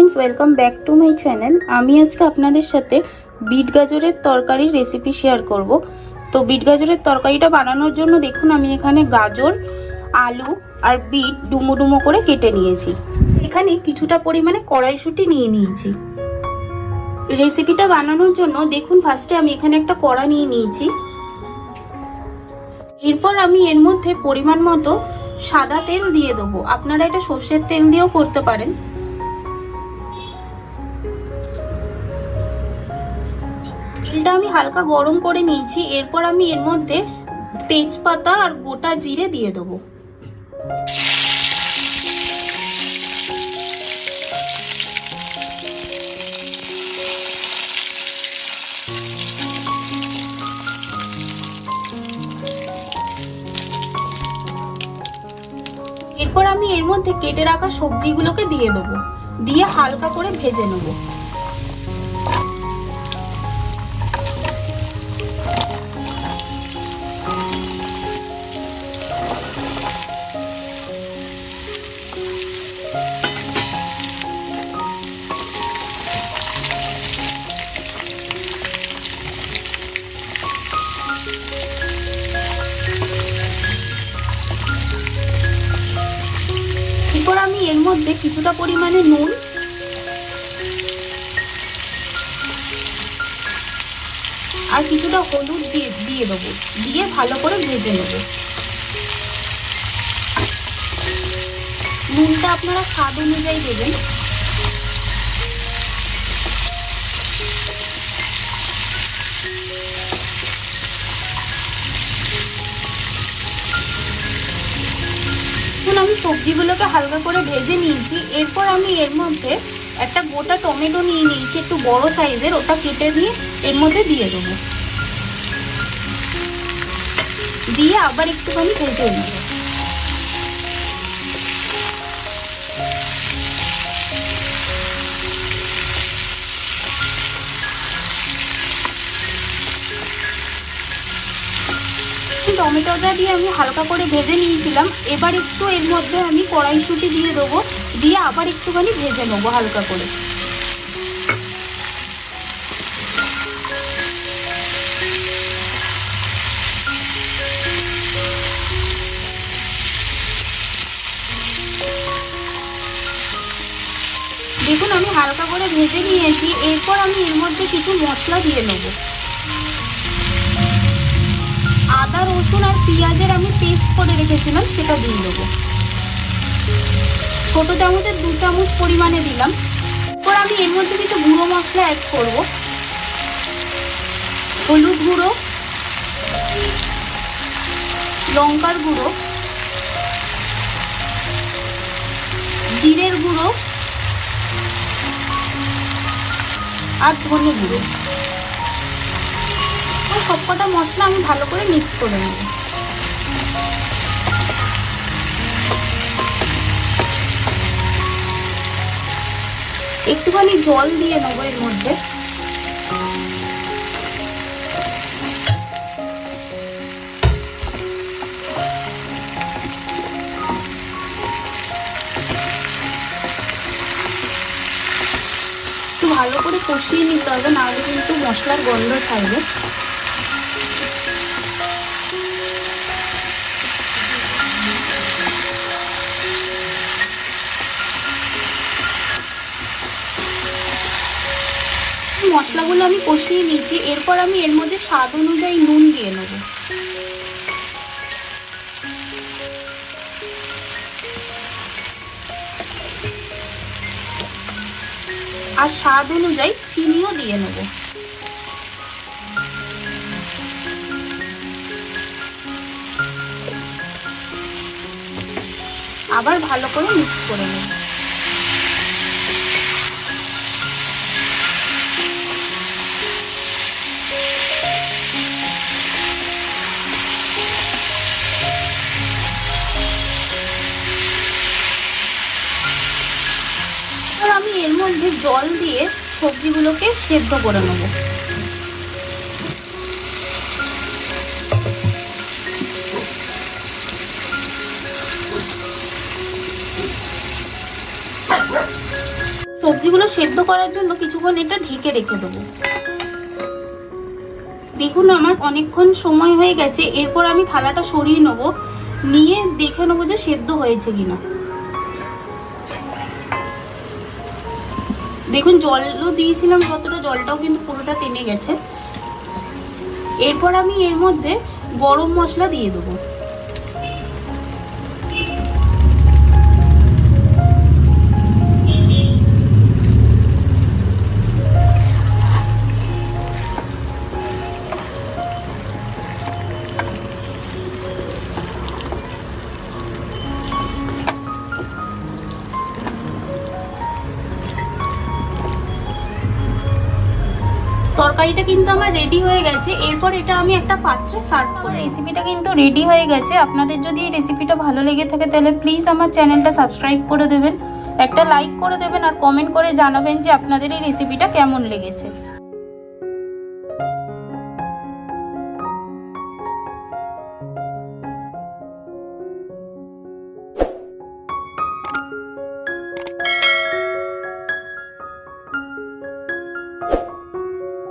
Friends welcome back to my channel আমি আজকে আপনাদের সাথে বিট গাজরের তরকারির রেসিপি শেয়ার করব। তো বিট গাজরের তরকারিটা বানানোর জন্য দেখুন, আমি এখানে গাজর, আলু আর বিট ডুমো ডুমো করে কেটে নিয়েছি। এখানে কিছুটা পরিমাণে কড়াইশুঁটি নিয়ে নিয়েছি। রেসিপিটা বানানোর জন্য দেখুন ফার্স্টে আমি এখানে একটা কড়া নিয়ে নিয়েছি। এরপর আমি এর মধ্যে পরিমাণ মতো সাদা তেল দিয়ে দেবো। আপনারা এটা সর্ষের তেল দিয়েও করতে পারেন। তেলটা আমি হালকা গরম করে নিয়েছি, এরপর আমি এর মধ্যে তেজপাতা আর গোটা জিরে দিয়ে দেবো। এরপর আমি এর মধ্যে কেটে রাখা সবজিগুলোকে দিয়ে দেবো, দিয়ে হালকা করে ভেজে নেব। এর মধ্যে কিছুটা পরিমাণে নুন। আর কিছুটা হলুদ দিয়ে দিয়ে দেবো। দিয়ে ভালো করে ভেজে নেব। নুনটা আপনারা স্বাদ অনুযায়ী দেবেন। সবজিগুলোকে হালকা করে ভেজে নিয়েছি। এরপর আমি এর মধ্যে একটা গোটা টমেটো নিয়ে নিয়েছি, একটু বড় সাইজের, ওটা কেটে নিয়ে এর মধ্যে দিয়ে দেবো। দিয়ে আবার একটুখানি ভেজে নেব। টমেটোটা দিয়ে আমি হালকা করে ভেজে নিয়েছিলাম। এবার একটু এর মধ্যে আমি কড়াইশুঁটি দিয়ে দেবো। দিয়ে আবার একটুখানি ভেজে নেব হালকা করে। দেখুন, আমি হালকা করে ভেজে নিয়েছি। এরপর আমি এর মধ্যে কিছু মশলা দিয়ে নেব। আদা, রসুন আর পেঁয়াজের আমি পেস্ট করে রেখেছিলাম, সেটা দিয়ে দেবো। ছোটো চামচের দু চামচ পরিমাণে দিলাম। এরপর আমি এর মধ্যে কিছু গুঁড়ো মশলা অ্যাড করব। হলুদ গুঁড়ো, লঙ্কার গুঁড়ো, জিরের গুঁড়ো আর ধনে গুঁড়ো। সবকটা মশলা আমি ভালো করে মিক্স করে নেব। একটুখানি জল দিয়ে নেব এর মধ্যে। ভালো করে কষিয়ে নিতে হবে, নাহলে কিন্তু মশলার গন্ধ থাকবে মশলাগুলো আমি কষিয়ে নিয়েছি, এরপর আমি এর মধ্যে স্বাদ অনুযায়ী নুন দিয়ে নেব। আর স্বাদ অনুযায়ী চিনিও দিয়ে নেব। আবার ভালো করে মিক্স করে নেব। মধ্যে জল দিয়ে সবজিগুলোকে সেদ্ধ করে নেব। সবজিগুলো সেদ্ধ করার জন্য কিছুক্ষণ এটা ঢেকে রেখে দেবো। দেখুন আমার অনেকক্ষণ সময় হয়ে গেছে, এরপর আমি থালাটা সরিয়ে নেব, নিয়ে দেখে নেব যে সেদ্ধ হয়েছে কিনা। দেখুন, জলও দিয়েছিলাম, যতটা জলটাও কিন্তু পুরোটা টেনে গেছে। এরপর আমি এর মধ্যে গরম মশলা দিয়ে দেবো। তরকারিটা কিন্তু আমার রেডি হয়ে গেছে। এরপর এটা আমি একটা পাত্রে সার্ভ করে রেসিপিটা কিন্তু রেডি হয়ে গেছে। আপনাদের যদি এই রেসিপিটা ভালো লেগে থাকে, তাহলে প্লিজ আমার চ্যানেলটা সাবস্ক্রাইব করে দেবেন। একটা লাইক করে দেবেন আর কমেন্ট করে জানাবেন যে আপনাদের এই রেসিপিটা কেমন লেগেছে।